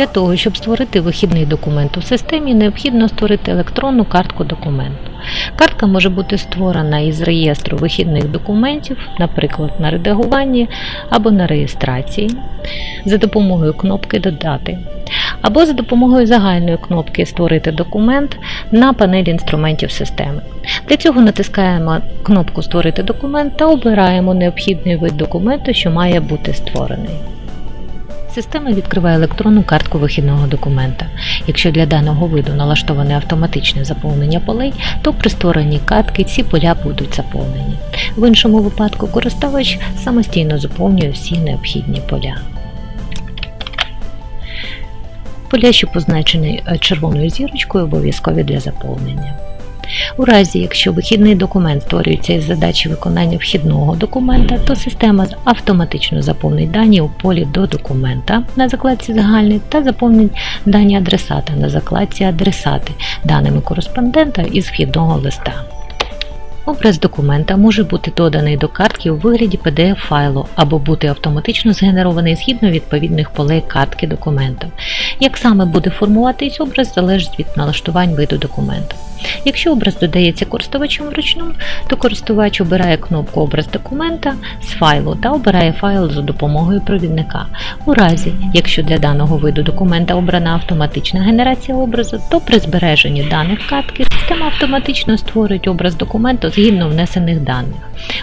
Для того, щоб створити вихідний документ у системі, необхідно створити електронну картку документу. Картка може бути створена із реєстру вихідних документів, наприклад, на редагуванні або на реєстрації, за допомогою кнопки Додати, або за допомогою загальної кнопки Створити документ на панелі інструментів системи. Для цього натискаємо кнопку Створити документ та обираємо необхідний вид документу, що має бути створений. Система відкриває електронну картку вихідного документа. Якщо для даного виду налаштоване автоматичне заповнення полей, то при створенні картки ці поля будуть заповнені. В іншому випадку користувач самостійно заповнює всі необхідні поля. Поля, що позначені е, червоною зірочкою, обов'язкові для заповнення. У разі, якщо вихідний документ створюється із задачі виконання вхідного документа, то система автоматично заповнить дані у полі до документа на закладці загальний та заповнить дані адресата на закладці адресати даними кореспондента із вхідного листа. Образ документа може бути доданий до картки у вигляді PDF-файлу або бути автоматично згенерований згідно відповідних полей картки документа. Як саме буде формуватись образ, залежить від налаштувань виду документу. Якщо образ додається користувачем вручну, то користувач обирає кнопку Образ документа з файлу та обирає файл за допомогою провідника. У разі, якщо для даного виду документа обрана автоматична генерація образу, то при збереженні даних картки система автоматично створить образ документу згідно внесених даних.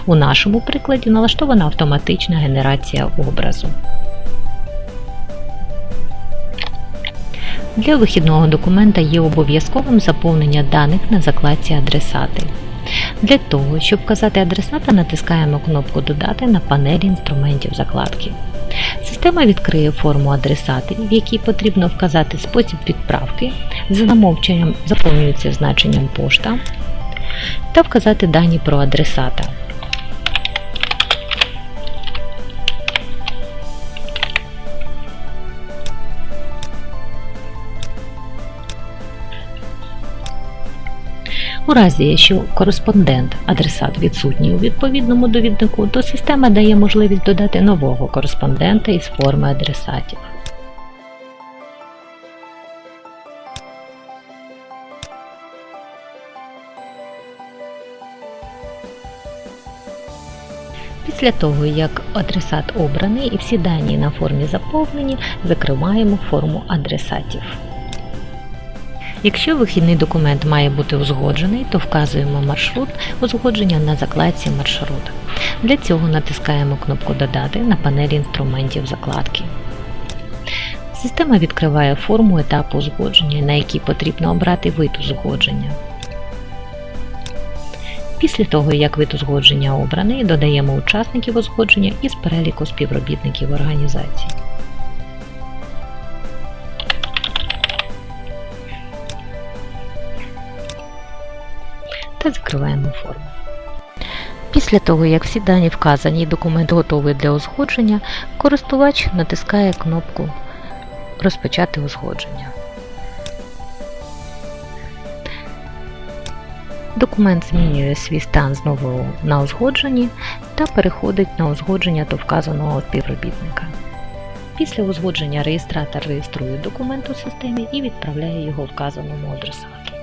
У нашому прикладі налаштована автоматична генерація образу. Для вихідного документа є обов'язковим заповнення даних на закладці Адресати. Для того, щоб вказати адресата, натискаємо кнопку Додати на панелі інструментів закладки. Система відкриє форму адресати, в якій потрібно вказати спосіб відправки, за замовченням заповнюється значенням пошта та вказати дані про адресата. У разі, якщо кореспондент, адресат відсутній у відповідному довіднику, то система дає можливість додати нового кореспондента із форми адресатів. Після того, як адресат обраний і всі дані на формі заповнені, закриваємо форму адресатів. Якщо вихідний документ має бути узгоджений, то вказуємо маршрут узгодження на закладці маршрут. Для цього натискаємо кнопку Додати на панелі інструментів закладки. Система відкриває форму етапу узгодження, на якій потрібно обрати вид узгодження. Після того, як вид узгодження обраний, додаємо учасників узгодження із переліку співробітників організації. та закриваємо форму. Після того, як всі дані вказані і документ готовий для узгодження, користувач натискає кнопку Розпочати узгодження. Документ змінює свій стан знову на узгодженні та переходить на узгодження до вказаного співробітника. Після узгодження реєстратор реєструє документ у системі і відправляє його вказаному адресату.